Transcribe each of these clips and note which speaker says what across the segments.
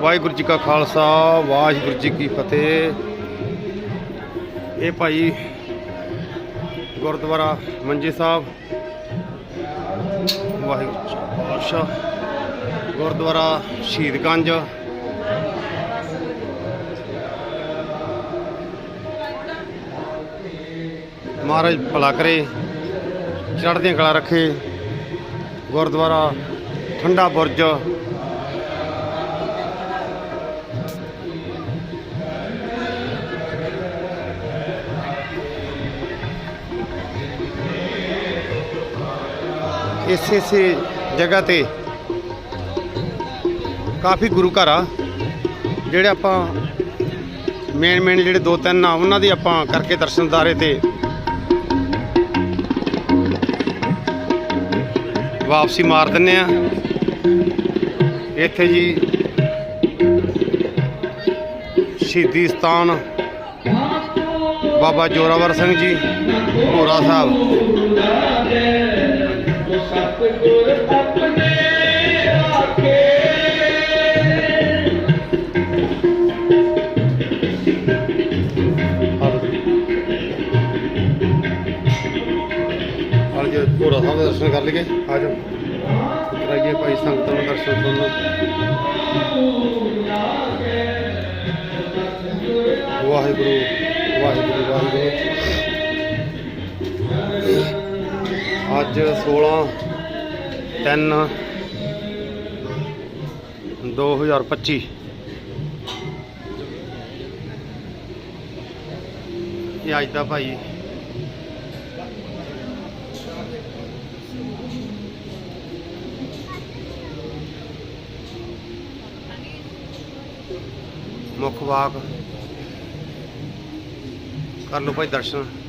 Speaker 1: ਵਾਹਿਗੁਰੂ ਜੀ ਕਾ ਖਾਲਸਾ, ਵਾਹਿਗੁਰੂ ਜੀ ਕੀ ਫਤਿਹ। ਇਹ ਭਾਈ ਗੁਰਦੁਆਰਾ ਮੰਜੀ ਸਾਹਿਬ, ਵਾਹਿਗੁਰੂ ਜੀ ਕਾ ਗੁਰਦੁਆਰਾ ਸ਼ਹੀਦਗੰਜ। ਮਹਾਰਾਜ ਭਲਾ ਕਰੇ, ਚੜ੍ਹਦੀਆਂ ਕਲਾ ਰੱਖੇ, ਗੁਰਦੁਆਰਾ ਠੰਡਾ ਬੁਰਜ। ਇਸ ਇਸੇ ਜਗ੍ਹਾ ਤੇ ਕਾਫੀ ਗੁਰੂ ਘਰ ਆ, ਜਿਹੜੇ ਆਪਾਂ ਮੇਨ ਮੇਨ ਜਿਹੜੇ ਦੋ ਤਿੰਨ ਆ, ਉਹਨਾਂ ਦੀ ਆਪਾਂ ਕਰਕੇ ਦਰਸ਼ਨ ਦਰਸ਼ਨਦਾਰੇ ਤੇ ਵਾਪਸੀ ਮਾਰ ਦਿੰਨੇ ਆ। ਇੱਥੇ ਜੀ ਸ਼ਹੀਦੀ ਸਥਾਨ ਬਾਬਾ ਜੋਰਾਵਰ ਸਿੰਘ ਜੀ, ਭੋਰਾ ਸਾਹਿਬ। ਭੋਰਾ ਸਾਹਿਬ ਦੇ ਦਰਸ਼ਨ ਕਰ ਲਈਏ। ਆ ਜਾਓ। ਕਰਾਈਏ ਭਾਈ ਸੰਗਤਾਂ ਨੂੰ ਦਰਸ਼ਨ ਤੁਹਾਨੂੰ ਵਾਹਿਗੁਰੂ ਵਾਹਿਗੁਰੂ ਵਾਹਿਗੁਰੂ। ਅੱਜ 16 3 2025 ਇਹ ਅੱਜ ਦਾ ਭਾਈ। ਮੁੱਖ ਵਾਕ। ਕਰ ਲਓ ਭਾਈ ਦਰਸ਼ਨ।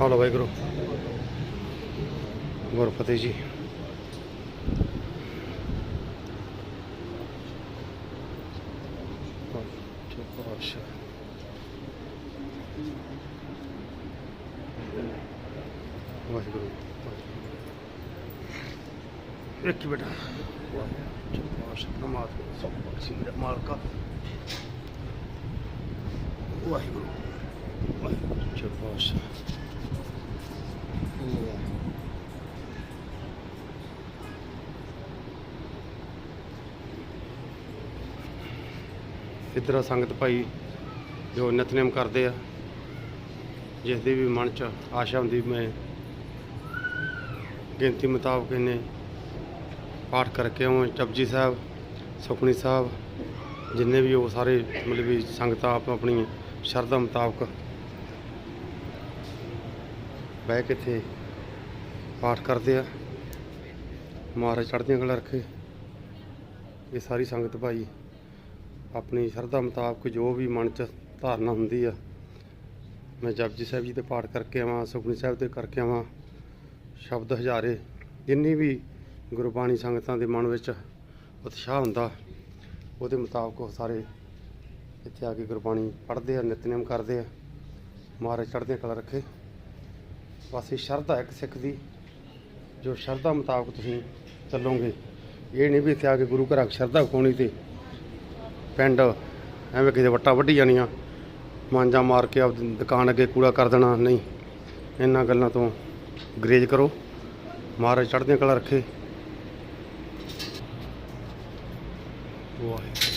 Speaker 1: ਹਲੋ ਭਾਈ ਗੁਰੂ ਗੁਰਫਤਿਹ ਜੀ। ਅੱਛਾ ਵਾਹਿਗੁਰੂ। ਇੱਕ ਬੇਟਾ ਪਰਮਾਤਮਾ ਸਭ ਬਖਸ਼ੀ ਮੇਰਾ ਮਾਲਕਾ ਵਾਹਿਗੁਰੂ ਵਾਹਿਗੁਰੂ ਜੀ ਪਾਤਸ਼ਾਹ ਇਧਰ ਸੰਗਤ ਭਾਈ, ਜੋ ਨਿਤਨੇਮ ਕਰਦੇ ਆ ਜਿਸ ਦੀ ਵੀ ਮਨ ਚ ਆਸ਼ਾ ਹੁੰਦੀ ਮੈਂ ਗਿਣਤੀ ਮੁਤਾਬਕ ਇਹਨੇ ਪਾਠ ਕਰਕੇ ਆਉਂ ਚਪਜੀ ਸਾਹਿਬ ਸੁਖਣੀ ਸਾਹਿਬ, ਜਿੰਨੇ ਵੀ ਉਹ ਸਾਰੇ ਮਤਲਬ ਵੀ ਸੰਗਤਾਂ ਆਪ ਆਪਣੀ ਸ਼ਰਧਾ ਮੁਤਾਬਕ ਬਹਿ ਕੇ ਇੱਥੇ ਪਾਠ ਕਰਦੇ ਆ। ਮਹਾਰਾਜ ਚੜ੍ਹਦੀਆਂ ਕਲਾ ਰੱਖੇ। ਇਹ ਸਾਰੀ ਸੰਗਤ ਭਾਈ ਆਪਣੀ ਸ਼ਰਧਾ ਮੁਤਾਬਕ ਜੋ ਵੀ ਮਨ ਚ ਧਾਰਨਾ ਹੁੰਦੀ ਆ, ਮੈਂ ਜਪਜੀ ਸਾਹਿਬ ਜੀ ਦੇ ਪਾਠ ਕਰਕੇ ਆਵਾਂ ਸੁਖਨੀ ਸਾਹਿਬ ਦੇ ਕਰਕੇ ਆਵਾਂ। ਸ਼ਬਦ ਹਜ਼ਾਰੇ, ਜਿੰਨੀ ਵੀ ਗੁਰਬਾਣੀ ਸੰਗਤਾਂ ਦੇ ਮਨ ਵਿੱਚ ਉਤਸ਼ਾਹ ਹੁੰਦਾ, ਉਹਦੇ ਮੁਤਾਬਕ ਉਹ ਸਾਰੇ ਇੱਥੇ ਆ ਕੇ ਗੁਰਬਾਣੀ ਪੜ੍ਹਦੇ ਆ, ਨਿਤਨੇਮ ਕਰਦੇ ਆ। ਮਹਾਰਾਜ ਚੜ੍ਹਦੇ ਕਲਾ ਰੱਖੇ। ਬਸ ਇਹ ਸ਼ਰਧਾ ਇੱਕ ਸਿੱਖ ਦੀ, ਜੋ ਸ਼ਰਧਾ ਮੁਤਾਬਕ ਤੁਸੀਂ ਚੱਲੋਗੇ। ਇਹ ਨਹੀਂ ਵੀ ਇੱਥੇ ਆ ਕੇ ਗੁਰੂ ਘਰਾਂ ਸ਼ਰਧਾ ਕੋਣੀ ਤੇ ਪਿੰਡ ਐਵੇਂ ਕਿਸੇ ਵੱਟਾਂ ਵੱਢੀ ਜਾਣੀਆਂ, ਮਾਂਜਾ ਮਾਰ ਕੇ ਆਪ ਦੁਕਾਨ ਅੱਗੇ ਕੂੜਾ ਕਰ ਦੇਣਾ। ਨਹੀਂ, ਇਹਨਾਂ ਗੱਲਾਂ ਤੋਂ ਗਰੇਜ ਕਰੋ। ਮਹਾਰਾਜ ਚੜ੍ਹਦੀਆਂ ਕਲਾ ਰੱਖੇ। ਵਾਹਿਗੁਰੂ।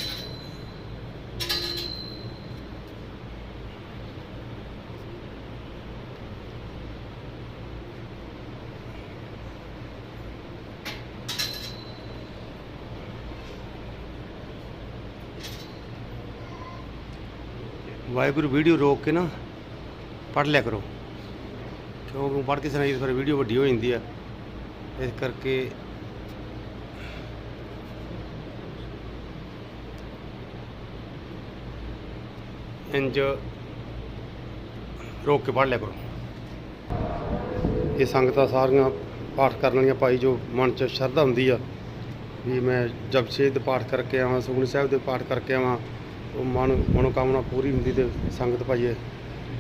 Speaker 1: ਵਾਹਿਗੁਰੂ, ਵੀਡੀਓ ਰੋਕ ਕੇ ਨਾ ਪੜ੍ਹ ਲਿਆ ਕਰੋ। ਕਿਉਂਕਿ ਪੜ੍ਹ ਕੇ ਸੁਣਾਈ ਫਿਰ ਵੀਡੀਓ ਵੱਡੀ ਹੋ ਜਾਂਦੀ ਆ। ਇਸ ਕਰਕੇ ਇੰਜ ਰੋਕ ਕੇ ਪੜ੍ਹ ਲਿਆ ਕਰੋ। ਇਹ ਸੰਗਤਾਂ ਸਾਰੀਆਂ ਪਾਠ ਕਰਨ ਵਾਲੀਆਂ ਭਾਈ ਜੋ ਮਨ ਚ ਸ਼ਰਧਾ ਹੁੰਦੀ ਆ, ਵੀ ਮੈਂ ਜਪਜੀ ਦੇ ਪਾਠ ਕਰਕੇ ਆਵਾਂ ਸੁਖਮਨੀ ਸਾਹਿਬ ਦੇ ਪਾਠ ਕਰਕੇ ਆਵਾਂ। ਮਨ ਮਨੋਕਾਮਨਾ ਪੂਰੀ ਹੁੰਦੀ ਤੇ ਸੰਗਤ ਭਾਈ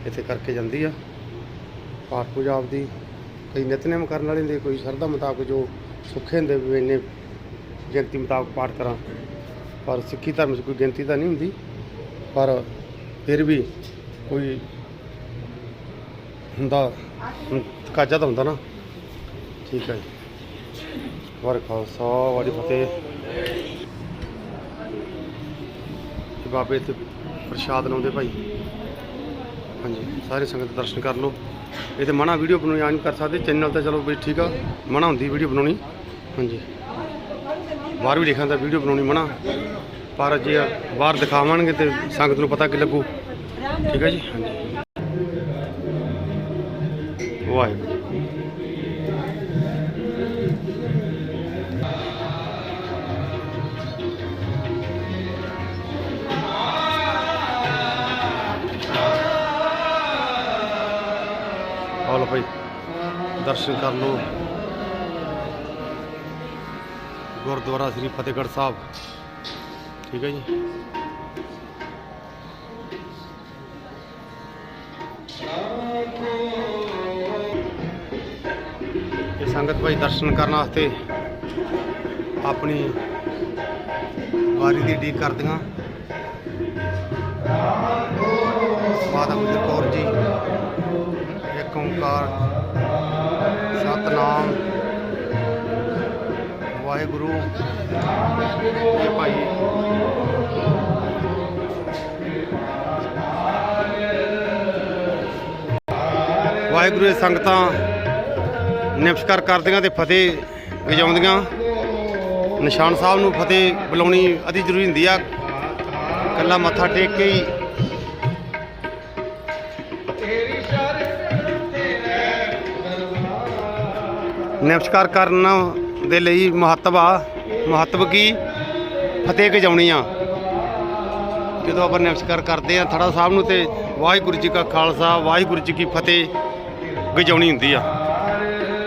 Speaker 1: ਇੱਥੇ ਕਰਕੇ ਜਾਂਦੀ ਆ। ਪਾਠ ਪੂਜਾ ਆਪਦੀ ਕਈ ਨਿਤਨੇਮ ਕਰਨ ਵਾਲੇ ਹੁੰਦੇ, ਕੋਈ ਸ਼ਰਧਾ ਮੁਤਾਬਕ ਜੋ ਸੁੱਖੇ ਹੁੰਦੇ ਵੀ ਇੰਨੇ ਗਿਣਤੀ ਮੁਤਾਬਕ ਪਾਠ ਕਰਾਂ। ਪਰ ਸਿੱਖੀ ਧਰਮ 'ਚ ਕੋਈ ਗਿਣਤੀ ਤਾਂ ਨਹੀਂ ਹੁੰਦੀ, ਪਰ ਫਿਰ ਵੀ ਕੋਈ ਹੁੰਦਾ, ਹੁਣ ਤਾਂ ਹੁੰਦਾ ਨਾ। ਠੀਕ ਹੈ ਜੀ। ਵਾਹਿਗੁਰੂ ਖਾਲਸਾ, ਵਾਹਿਗੁਰੂ ਫਤਿਹ। ਤੇ ਬਾਬੇ ਇੱਥੇ ਪ੍ਰਸ਼ਾਦ ਲਾਉਂਦੇ ਭਾਈ। ਹਾਂਜੀ, ਸਾਰੇ ਸੰਗਤ ਦਰਸ਼ਨ ਕਰ ਲਓ। ਇਹ ਤੇ ਮਨਾ ਵੀਡੀਓ ਬਣਾਉਣੀ ਆ ਕਰ ਸਕਦੇ। ਚੈਨਲ ਤਾਂ ਚਲੋ ਵੀ ਠੀਕ ਆ। ਮਨਾ ਹੁੰਦੀ ਵੀਡੀਓ ਬਣਾਉਣੀ। ਹਾਂਜੀ। ਬਾਹਰ ਵੀ ਲਿਖਾਂ ਦਾ ਵੀਡੀਓ ਬਣਾਉਣੀ ਮਨਾ। ਪਰ ਜੇ ਬਾਹਰ ਦਿਖਾਵਾਂਗੇ ਤੇ ਸੰਗਤ ਨੂੰ ਪਤਾ ਕਿ ਲੱਗੂ। ਠੀਕ ਹੈ ਜੀ? ਹਾਂਜੀ। ਵਾਹਿਗੁਰੂ। ਆਓ ਲਓ ਭਾਈ। ਦਰਸ਼ਨ ਕਰ ਲਓ। ਗੁਰਦੁਆਰਾ ਸ੍ਰੀ ਫਤਿਹਗੜ੍ਹ ਸਾਹਿਬ। ਠੀਕ ਹੈ ਜੀ। ਇਹ ਸੰਗਤ ਭਾਈ ਦਰਸ਼ਨ ਕਰਨ ਵਾਸਤੇ ਆਪਣੀ ਵਾਰੀ ਦੀ ਡੀਕ ਕਰਦੀਆਂ। ਮਾਤਾ ਗੁਜਰ ਕੌਰ ਜੀ। ਇੱਕ ਓੰਕਾਰ, ਸਤਨਾਮ। ਵਾਹਿਗੁਰੂ। ਇਹ ਭਾਈ ਵਾਹਿਗੁਰੂ ਦੇ ਸੰਗਤਾਂ ਨਮਸਕਾਰ ਕਰਦੀਆਂ ਤੇ ਫਤਿਹ ਵਜਾਉਂਦੀਆਂ ਨਿਸ਼ਾਨ ਸਾਹਿਬ ਨੂੰ ਫਤਿਹ ਬੁਲਾਉਣੀ ਅਤੀ ਜ਼ਰੂਰੀ ਹੁੰਦੀ ਆ। ਕੱਲਾ ਮੱਥਾ ਟੇਕ ਕੇ ਹੀ ਨਮਸਕਾਰ ਕਰਨ ਦੇ ਲਈ ਮਹੱਤਵ ਆ, ਮਹੱਤਵ ਕੀ? ਫਤਿਹ ਗਜਾਉਣੀ ਆ। ਜਦੋਂ ਆਪਾਂ ਨਮਸਕਾਰ ਕਰਦੇ ਆ, ਥੜਾ ਸਾਹਿਬ ਨੂੰ ਤੇ ਵਾਹਿਗੁਰੂ ਜੀ ਕਾ ਖਾਲਸਾ, ਵਾਹਿਗੁਰੂ ਜੀ ਕੀ ਫਤਿਹ ਗਜਾਉਣੀ ਹੁੰਦੀ ਆ।